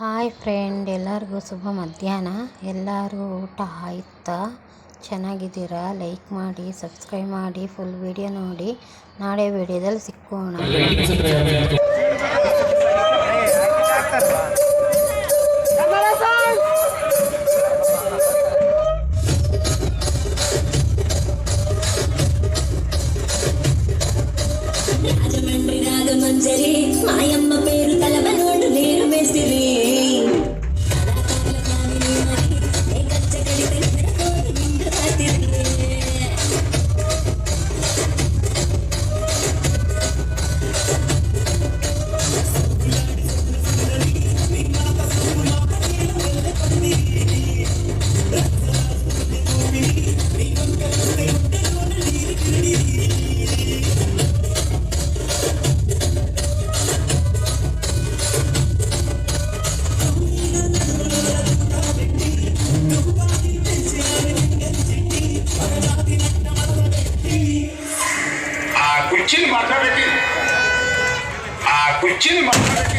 Hi friend, ಎಲ್ಲರಿಗೂ ಶುಭ ಮಧ್ಯಾಹ್ನ. ಎಲ್ಲರೂ ಊಟ ಆಯ್ತಾ? ಚೆನ್ನಾಗಿದ್ದೀರಾ? ಲೈಕ್ ಮಾಡಿ, ಸಬ್ಸ್ಕ್ರೈಬ್ ಮಾಡಿ, ಫುಲ್ ವಿಡಿಯೋ ನೋಡಿ. ನಾಳೆ ವಿಡಿಯೋದಲ್ಲಿ ಸಿಕ್ಕೋಣ. కుర్చీని మడతపెట్టి ఆ కుర్చీని మడతపెట్టి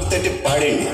মানতে পারেনি